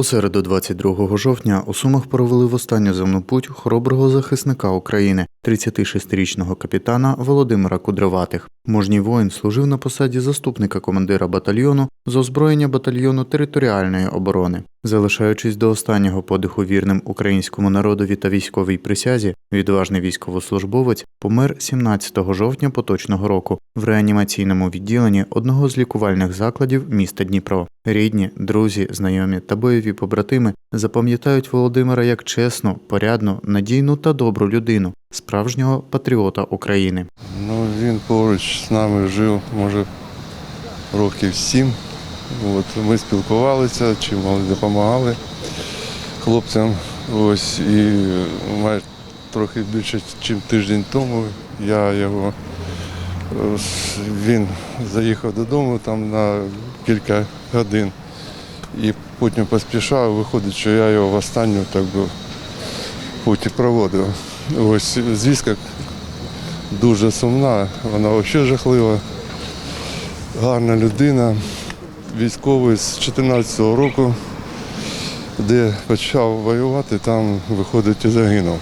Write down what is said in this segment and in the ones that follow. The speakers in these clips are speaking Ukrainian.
У середу 22 жовтня у Сумах провели в останню земну путь хороброго захисника України, 36-річного капітана Володимира Кудроватих. Мужній воїн служив на посаді заступника командира батальйону з озброєння батальйону територіальної оборони. Залишаючись до останнього подиху вірним українському народові та військовій присязі, відважний військовослужбовець помер 17 жовтня поточного року в реанімаційному відділенні одного з лікувальних закладів міста Дніпро. Рідні, друзі, знайомі та бойові побратими запам'ятають Володимира як чесну, порядну, надійну та добру людину, справжнього патріота України. Він поруч з нами жив, може, років сім. От, ми спілкувалися, чимало допомагали хлопцям. Ось, і майже трохи більше, ніж тиждень тому я його, він заїхав додому там на кілька годин і потім поспішав, виходить, що я його в останню так би, путь проводив. Ось звістка дуже сумна, вона взагалі жахлива. Гарна людина, військовий з 14-го року, де почав воювати, там виходить і загинув.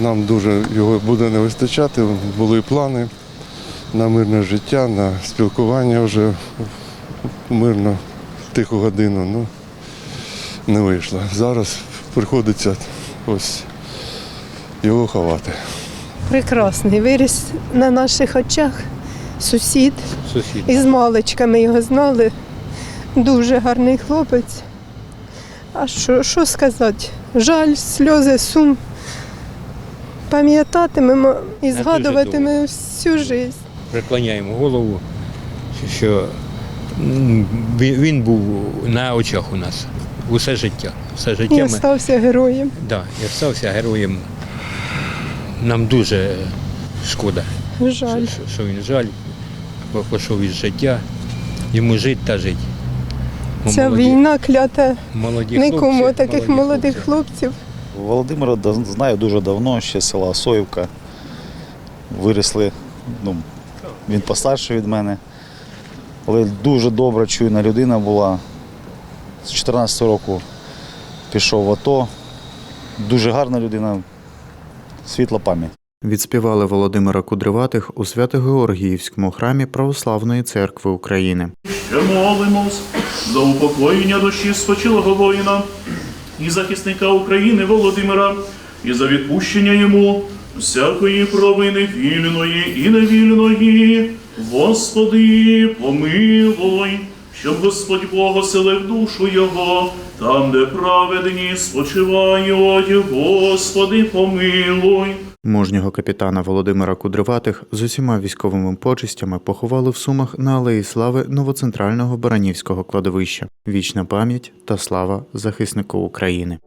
Нам дуже його буде не вистачати, були плани на мирне життя, на спілкування вже мирно, в тиху годину. Ну, не вийшло. Зараз приходиться ось його ховати. Прекрасний. Виріс на наших очах сусід. Сусід. Із маличками його знали. Дуже гарний хлопець. А що, що сказати? Жаль, сльози, сум. Пам'ятатимемо і згадуватимемо всю життя. Преклоняємо голову, що він був на очах у нас усе життя. Все життя І ми стався героєм. да, і стався героєм. Нам дуже шкода, Жаль. що, що він жаль, бо пішов із життя. Йому жити та жити. Ми Ця молоді- війна клята молоді нікому хлопці, таких молоді молодих хлопці. хлопців. Володимира знаю дуже давно, ще з села Соївка. Виросли, ну, він постарший від мене. Але дуже добра, чуйна людина була. З 14 року пішов в АТО. Дуже гарна людина, світла пам'ять. Відспівали Володимира Кудриватих у Свято-Георгіївському храмі Православної церкви України. Ще молимось за упокоєння душі спочилого воїна і захисника України Володимира, і за відпущення йому всякої провини вільної і невільної. Господи, помилуй, щоб Господь Бог оселив душу його, там, де праведні спочивають, Господи, помилуй. Мужнього капітана Володимира Кудриватих з усіма військовими почистями поховали в Сумах на Алеї Слави новоцентрального Баранівського кладовища. Вічна пам'ять та слава захиснику України.